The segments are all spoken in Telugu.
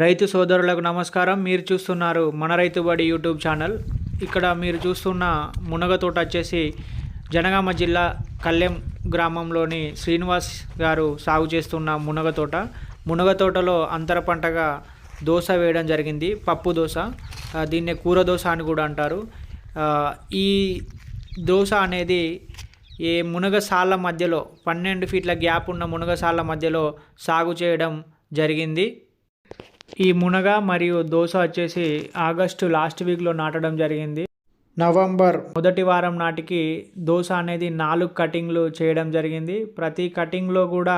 రైతు సోదరులకు నమస్కారం. మీరు చూస్తున్నారు మన రైతు బడి యూట్యూబ్ ఛానల్. ఇక్కడ మీరు చూస్తున్న మునగ తోట వచ్చేసి జనగామ జిల్లా కల్లెం గ్రామంలోని శ్రీనివాస్ గారు సాగు చేస్తున్న మునగ తోట. మునగ తోటలో అంతర పంటగా దోశ వేయడం జరిగింది. పప్పు దోశ. దీన్నే కూర దోశ అని కూడా అంటారు. ఈ దోశ అనేది ఈ మునగసాల మధ్యలో పన్నెండు ఫీట్ల గ్యాప్ ఉన్న మునగసాల మధ్యలో సాగు చేయడం జరిగింది. ఈ మునగ మరియు దోస వచ్చేసి ఆగస్టు లాస్ట్ వీక్లో నాటడం జరిగింది. నవంబర్ మొదటి వారం నాటికి దోస అనేది నాలుగు కటింగ్లు చేయడం జరిగింది. ప్రతి కటింగ్లో కూడా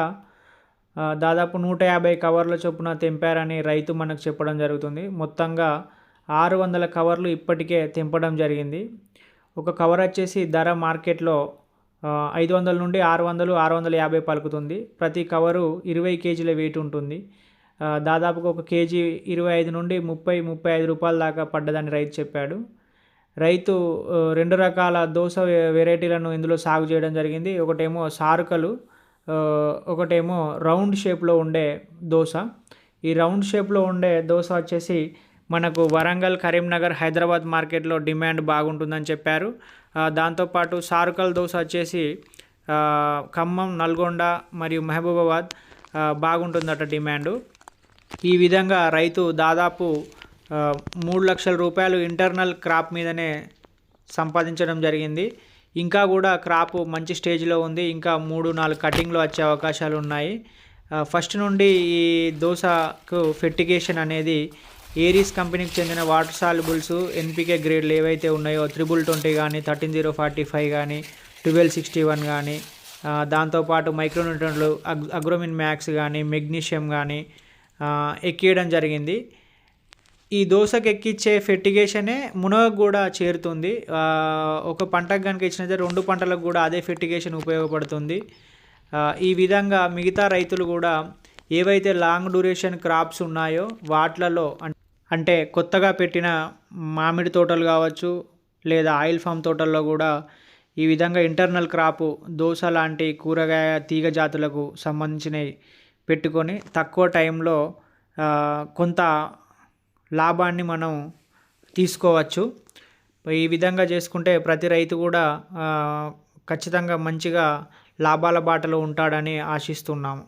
దాదాపు నూట యాభై కవర్ల చొప్పున తెంపారని రైతు మనకు చెప్పడం జరుగుతుంది. మొత్తంగా ఆరు వందల కవర్లు ఇప్పటికే తెంపడం జరిగింది. ఒక కవర్ వచ్చేసి ధర మార్కెట్లో ఐదు వందల నుండి ఆరు వందలు ఆరు వందల యాభై పలుకుతుంది. ప్రతి కవరు ఇరవై కేజీల వెయిట్ ఉంటుంది. దాదాపుగా ఒక కేజీ ఇరవై ఐదు నుండి ముప్పై ముప్పై ఐదు రూపాయల దాకా పడ్డదని రైతు చెప్పాడు. రైతు రెండు రకాల దోశ వెరైటీలను ఇందులో సాగు చేయడం జరిగింది. ఒకటేమో సారుకలు ఒకటేమో రౌండ్ షేప్లో ఉండే దోశ ఈ రౌండ్ షేప్లో ఉండే దోశ వచ్చేసి మనకు వరంగల్ కరీంనగర్ హైదరాబాద్ మార్కెట్లో డిమాండ్ బాగుంటుందని చెప్పారు. దాంతోపాటు సారుకల్ దోశ వచ్చేసి ఖమ్మం నల్గొండ మరియు మహబూబాబాద్ బాగుంటుందట డిమాండు. ఈ విధంగా రైతు దాదాపు మూడు లక్షల రూపాయలు ఇంటర్నల్ క్రాప్ మీదనే సంపాదించడం జరిగింది. ఇంకా కూడా క్రాప్ మంచి స్టేజ్లో ఉంది. ఇంకా మూడు నాలుగు కటింగ్లు వచ్చే అవకాశాలు ఉన్నాయి. ఫస్ట్ నుండి ఈ దోసకు ఫెర్టిగేషన్ అనేది ఏరీస్ కంపెనీకి చెందిన వాటర్ సాల్బుల్స్ ఎన్పికే గ్రేడ్లు ఏవైతే ఉన్నాయో త్రిబుల్ ట్వంటీ కానీ థర్టీన్ జీరో ఫార్టీ ఫైవ్ కానీ ట్వెల్వ్ సిక్స్టీ వన్ కానీ దాంతోపాటు మైక్రోన్యూట్రన్లు అగ్ అగ్రోమిన్ మ్యాక్స్ కానీ మెగ్నీషియం కానీ ఎక్కియడం జరిగింది. ఈ దోశకు ఎక్కిచ్చే ఫెర్టిగేషనే మునగకు కూడా చేరుతుంది. ఒక పంటకు కనుక ఇచ్చినైతే రెండు పంటలకు కూడా అదే ఫెర్టిగేషన్ ఉపయోగపడుతుంది. ఈ విధంగా మిగతా రైతులు కూడా ఏవైతే లాంగ్ డ్యూరేషన్ క్రాప్స్ ఉన్నాయో వాటిలలో అంటే కొత్తగా పెట్టిన మామిడి తోటలు కావచ్చు లేదా ఆయిల్ ఫామ్ తోటల్లో కూడా ఈ విధంగా ఇంటర్నల్ క్రాపు దోస లాంటి కూరగాయ తీగ జాతులకు సంబంధించినవి పెట్టుకొని తక్కువ టైంలో కొంత లాభాన్ని మనం తీసుకోవచ్చు. ఈ విధంగా చేసుకుంటే ప్రతి రైతు కూడా ఖచ్చితంగా మంచిగా లాభాల బాటలో ఉంటాడని ఆశిస్తున్నాము.